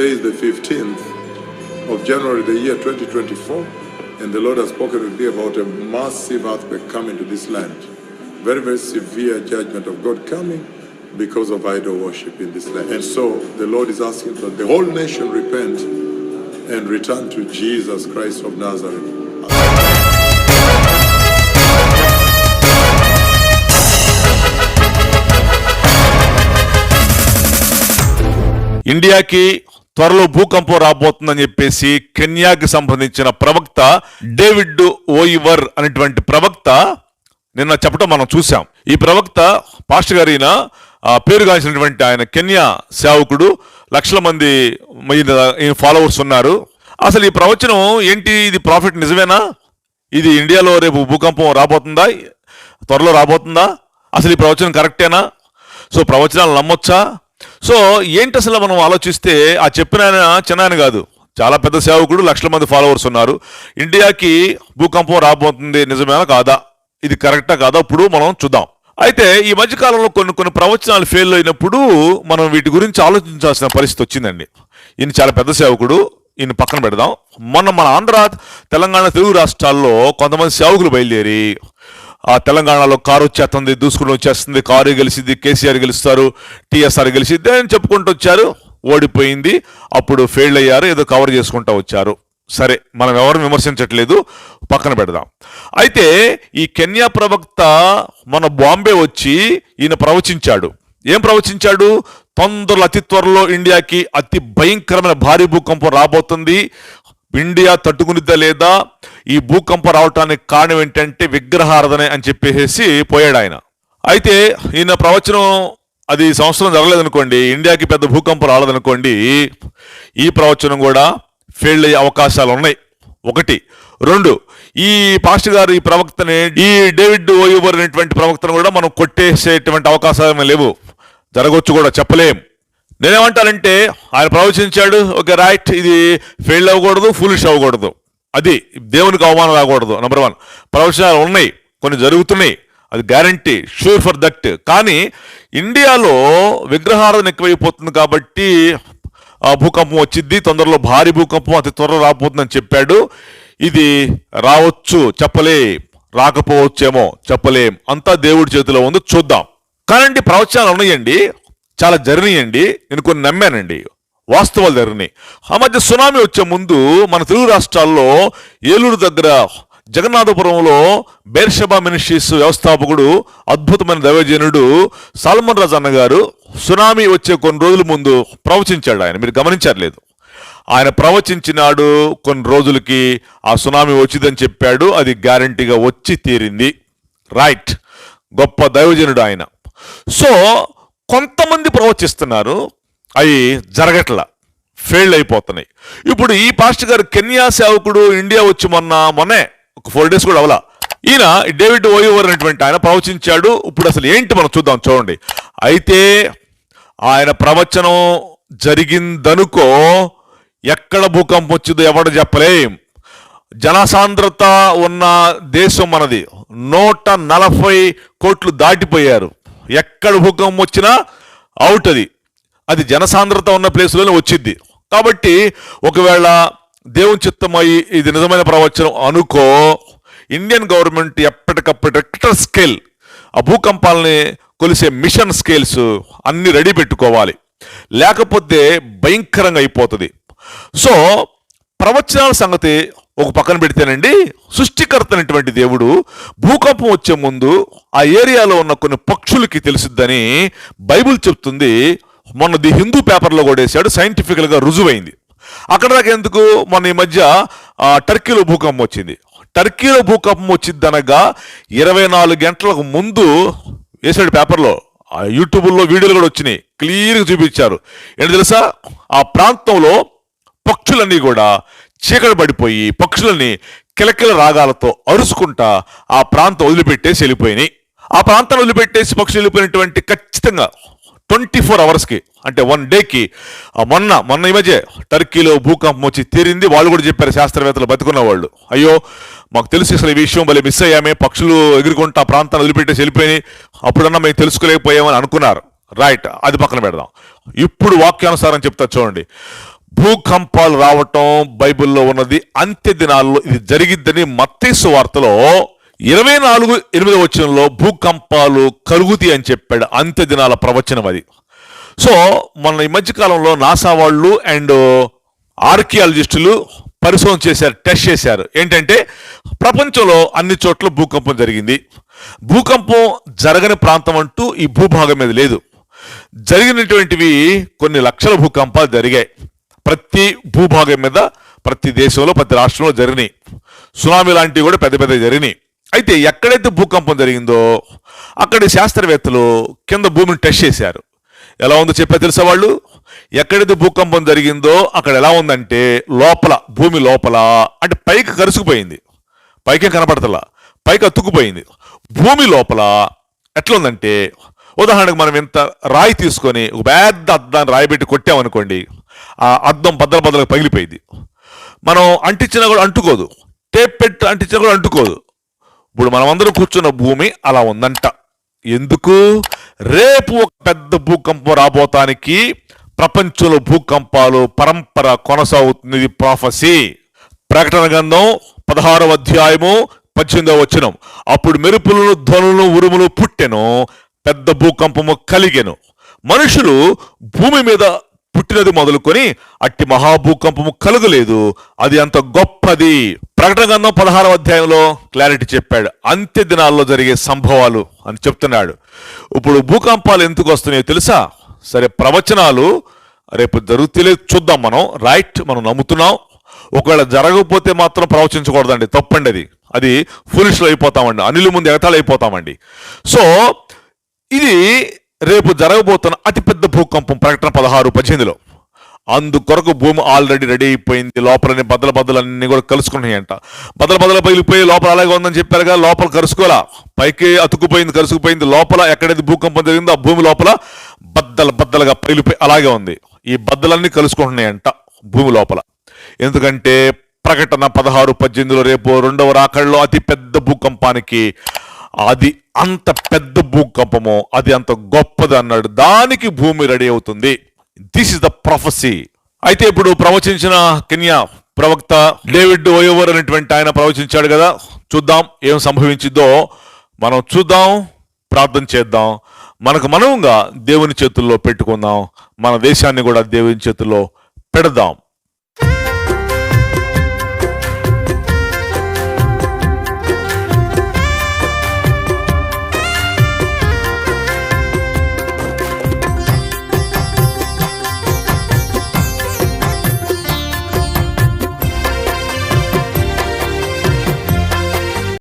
Today is the 15th of January, the year 2024, and the Lord has spoken with me about a massive earthquake coming to this land. Very, very severe judgment of God coming because of idol worship in this land. And so the Lord is asking that the whole nation repent and return to Jesus Christ of Nazareth. ఇండియాకి త్వరలో భూకంపం రాబోతుందని చెప్పేసి కెన్యాకి సంబంధించిన ప్రవక్త David ఓయివర్ అనేటువంటి ప్రవక్త నిన్న చెప్పడం మనం చూసాం ఈ ప్రవక్త పాస్టర్ గారిన పేరుగాంచినటువంటి ఆయన కెన్యా సేవకుడు లక్షల మంది ఫాలోవర్స్ ఉన్నారు. అసలు ఈ ప్రవచనం ఏంటి? ఇది ప్రాఫిట్ నిజమేనా? ఇది ఇండియాలో రేపు భూకంపం రాబోతుందా? త్వరలో రాబోతుందా? అసలు ఈ ప్రవచనం కరెక్టేనా? సో ప్రవచనాలు నమ్మొచ్చా? సో ఏంటి అసలు మనం ఆలోచిస్తే ఆ చెప్పిన ఆయన చిన్న ఆయన కాదు. చాలా పెద్ద సేవకుడు లక్షల మంది ఫాలోవర్స్ ఉన్నారు. ఇండియాకి భూకంపం రాబోతుంది నిజమేనా కాదా? ఇది కరెక్టా కాదా? ఇప్పుడు మనం చూద్దాం. అయితే ఈ మధ్యకాలంలో కొన్ని కొన్ని ప్రవచనాలు ఫెయిల్ అయినప్పుడు మనం వీటి గురించి ఆలోచించాల్సిన పరిస్థితి వచ్చిందండి. ఈయన చాలా పెద్ద సేవకుడు ఈయన పక్కన పెడదాం. మొన్న మన ఆంధ్ర తెలంగాణ తెలుగు రాష్ట్రాల్లో కొంతమంది సేవకులు బయలుదేరి ఆ తెలంగాణలో కారు వచ్చేస్తుంది దూసుకుని వచ్చేస్తుంది కారు గెలిచింది కేసీఆర్ గెలుస్తారు టీఎస్ఆర్ గెలిచింది అని చెప్పుకుంటూ వచ్చారు ఓడిపోయింది. అప్పుడు ఫెయిల్ అయ్యారు ఏదో కవర్ చేసుకుంటూ వచ్చారు. సరే మనం ఎవరు విమర్శించట్లేదు పక్కన పెడదాం. అయితే ఈ కెన్యా ప్రవక్త మన బాంబే వచ్చి ఈయన ప్రవచించాడు. ఏం ప్రవచించాడు? తొందరలో అతి త్వరలో ఇండియాకి అతి భయంకరమైన భారీ భూకంపం రాబోతుంది. ఇండియా తట్టుకునిద్దా లేదా? ఈ భూకంపం రావటానికి కారణం ఏంటంటే విగ్రహారాధన అని చెప్పేసి పోయాడు ఆయన. అయితే ఈయన ప్రవచనం అది సంవత్సరం జరగలేదనుకోండి ఇండియాకి పెద్ద భూకంపం రాలేదనుకోండి ఈ ప్రవచనం కూడా ఫెయిల్ అయ్యే అవకాశాలు ఉన్నాయి. ఒకటి. రెండు. ఈ పాస్టర్ గారు ఈ ప్రవక్తని ఈ డేవిడ్ ఓయూబర్ అనేటువంటి ప్రవక్తను కూడా మనం కొట్టేసేటువంటి అవకాశాలు లేవు. జరగవచ్చు కూడా చెప్పలేం. నేనేమంటానంటే ఆయన ప్రవచించాడు ఓకే రైట్ ఇది ఫెయిల్ అవ్వకూడదు ఫులిష్ అవ్వకూడదు. అది దేవునికి అవమానం రాకూడదు నెంబర్ వన్ ప్రవచనాలు ఉన్నాయి కొన్ని జరుగుతున్నాయి అది గ్యారంటీ షూర్ ఫర్ దట్ కానీ ఇండియాలో విగ్రహారాధన ఎక్కువైపోతుంది కాబట్టి ఆ భూకంపం వచ్చింది తొందరలో భారీ భూకంపం అతి త్వరలో రాబోతుందని చెప్పాడు. ఇది రావచ్చు చెప్పలేం రాకపోవచ్చేమో చెప్పలేం. అంతా దేవుడి చేతిలో ఉంది చూద్దాం. కానండి ప్రవచనాలు ఉన్నాయండి. చాలా జరినాయండి నేను కొన్ని నమ్మానండి. వాస్తవాలు జర్నీ. ఆ మధ్య సునామీ వచ్చే ముందు మన తెలుగు రాష్ట్రాల్లో ఏలూరు దగ్గర జగన్నాథపురంలో బేర్షబా మినిస్ట్రీస్ వ్యవస్థాపకుడు అద్భుతమైన దైవజనుడు సాల్మన్ రాజ్ అన్నగారు సునామీ వచ్చే కొన్ని రోజుల ముందు ప్రవచించాడు ఆయన. మీరు గమనించట్లేదు ఆయన ప్రవచించినాడు కొన్ని రోజులకి ఆ సునామీ వచ్చిందని చెప్పాడు. అది గ్యారంటీగా వచ్చి తీరింది. రైట్. గొప్ప దైవజనుడు ఆయన. సో కొంతమంది ప్రవచిస్తున్నారు అవి జరగట్ల ఫెయిల్ అయిపోతున్నాయి. ఇప్పుడు ఈ పాస్టర్ గారు కెన్యా సేవకుడు ఇండియా వచ్చి మొన్న మొన్నే ఒక ఫోర్ డేస్ కూడా అవలా ఈయన డేవిడ్ ఓయోవర్ అనేటువంటి ఆయన ప్రవచించాడు. ఇప్పుడు అసలు ఏంటి మనం చూద్దాం చూడండి. అయితే ఆయన ప్రవచనం జరిగిందనుకో ఎక్కడ భూకంపం వచ్చిందో ఎవడు చెప్పలేం. జనసాంద్రత ఉన్న దేశం మనది. నూట నలభై కోట్లు దాటిపోయారు. ఎక్కడ భూకంపం వచ్చినా అవుట్ అది. అది జనసాంద్రత ఉన్న ప్లేస్లోనే వచ్చింది కాబట్టి ఒకవేళ దేవుని చిత్తమై ఇది నిజమైన ప్రవచనం అనుకో ఇండియన్ గవర్నమెంట్ ఎప్పటికప్పుడు రెక్టర్ స్కేల్ ఆ భూకంపాలని కొలిసే మిషన్ స్కేల్స్ అన్ని రెడీ పెట్టుకోవాలి. లేకపోతే భయంకరంగా అయిపోతుంది. సో ప్రవచనాల సంగతి ఒక పక్కన పెడితేనండి సృష్టికర్త అనేటువంటి దేవుడు భూకంపం వచ్చే ముందు ఆ ఏరియాలో ఉన్న కొన్ని పక్షులకి తెలుసుద్దని బైబిల్ చెప్తుంది. మొన్న ది హిందూ పేపర్లో కూడా వేసాడు సైంటిఫికల్గా రుజువైంది. అక్కడ దాకా ఎందుకు? మొన్న ఈ మధ్య టర్కీలో భూకంపం వచ్చింది. టర్కీలో భూకంపం వచ్చిందనగా ఇరవై నాలుగు గంటలకు ముందు వేసాడు పేపర్లో. ఆ యూట్యూబ్లో వీడియోలు కూడా వచ్చినాయి. క్లియర్గా చూపించారు. ఏంటి తెలుసా? ఆ ప్రాంతంలో పక్షులన్నీ కూడా చీకటి పడిపోయి పక్షులని కిలకిల రాగాలతో అరుసుకుంటా ఆ ప్రాంతం వదిలిపెట్టేసి వెళ్ళిపోయినాయి. ఆ ప్రాంతాన్ని వదిలిపెట్టేసి పక్షులు వెళ్ళిపోయినటువంటి ఖచ్చితంగా ట్వంటీ ఫోర్ అవర్స్కి అంటే వన్ డేకి మొన్న మొన్న ఈ మధ్య టర్కీలో భూకంపం వచ్చి తీరింది. వాళ్ళు కూడా చెప్పారు శాస్త్రవేత్తలు బతుకున్న వాళ్ళు అయ్యో మాకు తెలిసి అసలు ఈ విషయం భలే మిస్ అయ్యామే. పక్షులు ఎగురుకుంటా ప్రాంతాన్ని వదిలిపెట్టేసి వెళ్ళిపోయినాయి. అప్పుడన్నా మేము తెలుసుకోలేకపోయామని అనుకున్నారు. రైట్ అది పక్కన పెడదాం. ఇప్పుడు వాక్యానుసారం చెప్తా చూడండి. భూకంపాలు రావటం బైబిల్లో ఉన్నది. అంత్య దినాల్లో ఇది జరిగిద్దని మత్తేసు వార్తలో ఇరవై నాలుగు ఎనిమిది వచనంలో భూకంపాలు కరుగుతి అని చెప్పాడు అంత్య దినాల ప్రవచనం అది. సో మొన్న ఈ మధ్యకాలంలో నాసా వాళ్ళు అండ్ ఆర్కియాలజిస్టులు పరిశోధన చేశారు టెస్ట్ చేశారు. ఏంటంటే ప్రపంచంలో అన్ని చోట్ల భూకంపం జరిగింది. భూకంపం జరగని ప్రాంతం అంటూ ఈ భూభాగం మీద లేదు. జరిగినటువంటివి కొన్ని లక్షల భూకంపాలు జరిగాయి. ప్రతి భూభాగం మీద ప్రతి దేశంలో ప్రతి రాష్ట్రంలో జరిగినాయి. సునామీ లాంటివి కూడా పెద్ద పెద్ద జరిగినాయి. అయితే ఎక్కడైతే భూకంపం జరిగిందో అక్కడి శాస్త్రవేత్తలు కింద భూమిని టెస్ట్ చేశారు. ఎలా ఉందో చెప్పే తెలుసా వాళ్ళు? ఎక్కడైతే భూకంపం జరిగిందో అక్కడ ఎలా ఉందంటే లోపల భూమి లోపల అంటే పైకి కరుసుకుపోయింది. పైకి కనపడతలా? పైకి అతుక్కుపోయింది. భూమి లోపల ఎట్లా ఉందంటే ఉదాహరణకు మనం ఇంత రాయి తీసుకొని ఒక పెద్ద అద్దాన్ని రాయి పెట్టి కొట్టామనుకోండి ఆ అద్దం బద్దల బద్దలకు పగిలిపోయింది. మనం అంటించినా కూడా అంటుకోదు. టేప్ పెట్టి అంటించినా కూడా అంటుకోదు. ఇప్పుడు మనమందరం కూర్చున్న భూమి అలా ఉందంట. ఎందుకు? రేపు ఒక పెద్ద భూకంపం రాబోతానికి ప్రపంచంలో భూకంపాలు పరంపర కొనసాగుతుంది ప్రాఫసీ ప్రకటన గ్రంథం పదహారవ అధ్యాయము పద్దెనిమిదవ వచనం. అప్పుడు మెరుపులను ధ్వనులు ఉరుములు పుట్టెను పెద్ద భూకంపము కలిగెను. మనుషులు భూమి మీద పుట్టినది మొదలుకొని అట్టి మహాభూకంపము కలుగలేదు. అది అంత గొప్పది. ప్రకటన గ్రంథం పదహారవ అధ్యాయంలో క్లారిటీ చెప్పాడు. అంత్య దినాల్లో జరిగే సంభవాలు అని చెప్తున్నాడు. ఇప్పుడు భూకంపాలు ఎందుకు వస్తున్నాయో తెలుసా? సరే ప్రవచనాలు రేపు జరుగుతలే చూద్దాం మనం. రైట్ మనం నమ్ముతున్నాం. ఒకవేళ జరగకపోతే మాత్రం ప్రవచించకూడదండి. తప్పండి అది అది ఫులిష్లో అయిపోతామండి. అనిలు ముందు ఎగతాళి అయిపోతామండి. సో ఇది రేపు జరగబోతున్న అతిపెద్ద భూకంపం ప్రకటన పదహారు పద్దెనిమిదిలో. అందుకొరకు భూమి ఆల్రెడీ రెడీ అయిపోయింది. లోపలని బద్దల అన్నీ కూడా కలుసుకున్నాయంట. బదల బద్దల పగిలిపోయి లోపల అలాగే ఉందని చెప్పారుగా లోపల కలుసుకోలా పైకి అతుక్కుపోయింది కలుసుకుపోయింది లోపల ఎక్కడైతే భూకంపం జరిగిందో ఆ భూమి లోపల బద్దల బద్దలుగా పగిలిపోయి అలాగే ఉంది. ఈ బద్దలన్నీ కలుసుకుంటున్నాయంట భూమి లోపల. ఎందుకంటే ప్రకటన పదహారు పద్దెనిమిదిలో రేపు రెండవ రాకడలో అతిపెద్ద భూకంపానికి అది అంత పెద్ద భూకంపము అది అంత గొప్పది అన్నాడు. దానికి భూమి రెడీ అవుతుంది. దిస్ ఇస్ ద ప్రొఫెసీ అయితే ఇప్పుడు ప్రవచించిన కెన్యా ప్రవక్త డేవిడ్ ఓయోవర్ అనేటువంటి ఆయన ప్రవచించాడు కదా. చూద్దాం ఏం సంభవించిందో మనం చూద్దాం ప్రార్థన చేద్దాం. మనకు మనముగా దేవుని చేతుల్లో పెట్టుకుందాం. మన దేశాన్ని కూడా దేవుని చేతుల్లో పెడదాం.